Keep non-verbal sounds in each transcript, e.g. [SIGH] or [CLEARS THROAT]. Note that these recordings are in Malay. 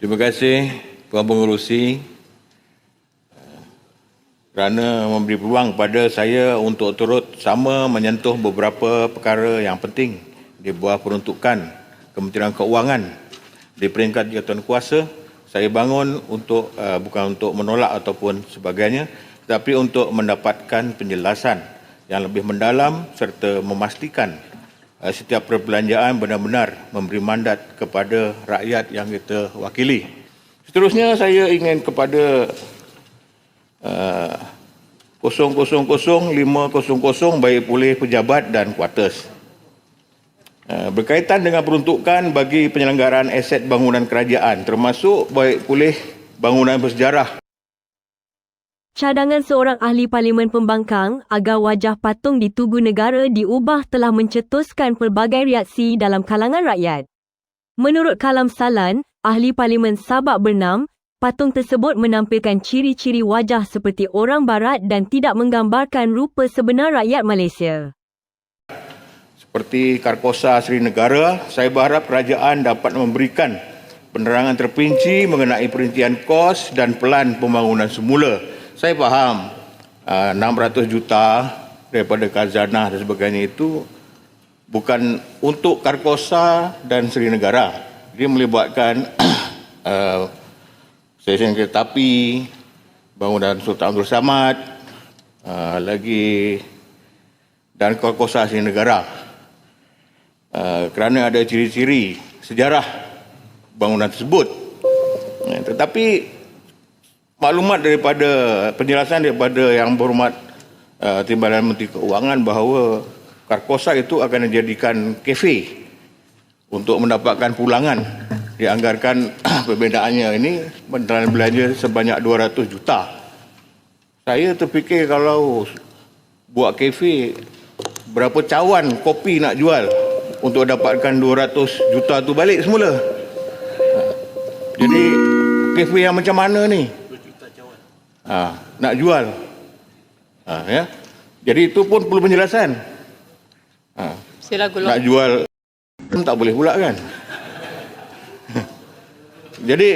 Terima kasih Puan Pengurusi eh, kerana memberi peluang kepada saya untuk turut sama menyentuh beberapa perkara yang penting di bawah peruntukan Kementerian Keuangan. Di peringkat jawatan kuasa saya bangun untuk uh, bukan untuk menolak ataupun sebagainya tetapi untuk mendapatkan penjelasan yang lebih mendalam serta memastikan setiap perbelanjaan benar-benar memberi mandat kepada rakyat yang kita wakili. Seterusnya saya ingin kepada uh, 0000500 baik pulih pejabat dan kuartus. Uh, berkaitan dengan peruntukan bagi penyelenggaraan aset bangunan kerajaan termasuk baik pulih bangunan bersejarah Cadangan seorang ahli parlimen pembangkang agar wajah patung di Tugu Negara diubah telah mencetuskan pelbagai reaksi dalam kalangan rakyat. Menurut Kalam Salan, ahli parlimen Sabak Bernam, patung tersebut menampilkan ciri-ciri wajah seperti orang barat dan tidak menggambarkan rupa sebenar rakyat Malaysia. seperti Karkosa Sri Negara, saya berharap kerajaan dapat memberikan penerangan terperinci mengenai perincian kos dan pelan pembangunan semula. Saya faham uh, 600 juta daripada khazanah dan sebagainya itu bukan untuk Karkosa dan Sri Negara. Dia melibatkan uh, [CLEARS THROAT] stesen kereta api, bangunan Sultan Abdul Samad, uh, lagi dan Karkosa Sri Negara uh, kerana ada ciri-ciri sejarah bangunan tersebut. Ya, tetapi maklumat daripada penjelasan daripada yang berhormat uh, Timbalan Menteri Keuangan bahawa Karkosa itu akan dijadikan kafe untuk mendapatkan pulangan dianggarkan [CLEARS THROAT] perbedaannya ini bentaran belanja sebanyak 200 juta. Saya terfikir kalau buat kafe berapa cawan kopi nak jual untuk dapatkan 200 juta tu balik semula. Jadi kafe yang macam mana ni? Ha, nak jual. Ha, ya. Jadi itu pun perlu penjelasan. Ha, Sila gulung. nak jual pun tak boleh pula kan? [LAUGHS] Jadi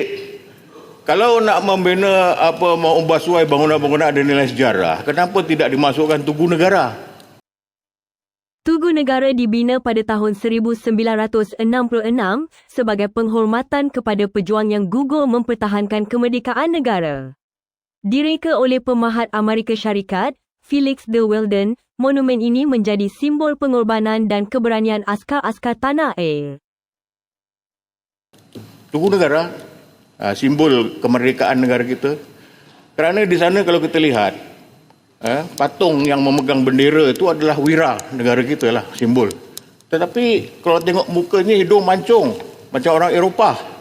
kalau nak membina apa mau ubah suai bangunan-bangunan ada nilai sejarah, kenapa tidak dimasukkan tugu negara? Tugu Negara dibina pada tahun 1966 sebagai penghormatan kepada pejuang yang gugur mempertahankan kemerdekaan negara. Direka oleh pemahat Amerika Syarikat, Felix de Weldon, monumen ini menjadi simbol pengorbanan dan keberanian askar-askar tanah air. Tugu negara, ah, simbol kemerdekaan negara kita. Kerana di sana kalau kita lihat, eh, patung yang memegang bendera itu adalah wira negara kita lah, simbol. Tetapi kalau tengok mukanya hidung mancung, macam orang Eropah.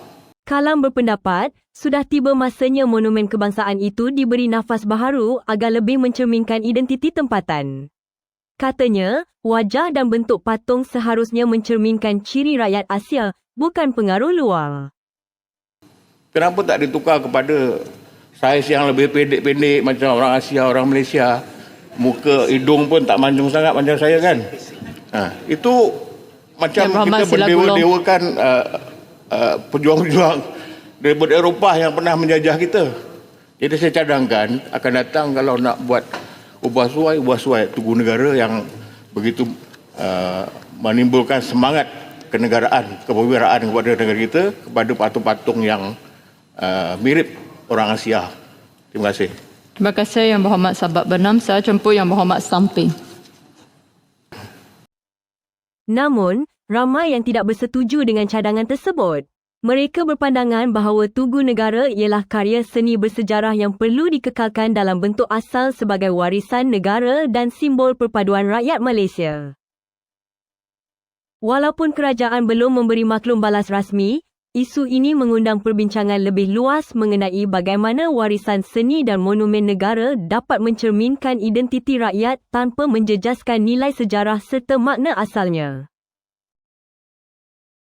Kalam berpendapat, sudah tiba masanya monumen kebangsaan itu diberi nafas baharu agar lebih mencerminkan identiti tempatan. Katanya, wajah dan bentuk patung seharusnya mencerminkan ciri rakyat Asia, bukan pengaruh luar. Kenapa tak ditukar kepada saiz yang lebih pendek-pendek macam orang Asia, orang Malaysia. Muka, hidung pun tak mancung sangat macam saya kan. Ha, itu macam Ya, kita berdewa-dewakan uh, uh, pejuang-pejuang daripada Eropah yang pernah menjajah kita. Jadi saya cadangkan akan datang kalau nak buat ubah suai, ubah suai tugu negara yang begitu uh, menimbulkan semangat kenegaraan, kepewiraan kepada negara kita kepada patung-patung yang uh, mirip orang Asia. Terima kasih. Terima kasih Yang Berhormat Sabak Bernam. Saya jemput Yang Berhormat Samping. Namun, ramai yang tidak bersetuju dengan cadangan tersebut. Mereka berpandangan bahawa Tugu Negara ialah karya seni bersejarah yang perlu dikekalkan dalam bentuk asal sebagai warisan negara dan simbol perpaduan rakyat Malaysia. Walaupun kerajaan belum memberi maklum balas rasmi, isu ini mengundang perbincangan lebih luas mengenai bagaimana warisan seni dan monumen negara dapat mencerminkan identiti rakyat tanpa menjejaskan nilai sejarah serta makna asalnya.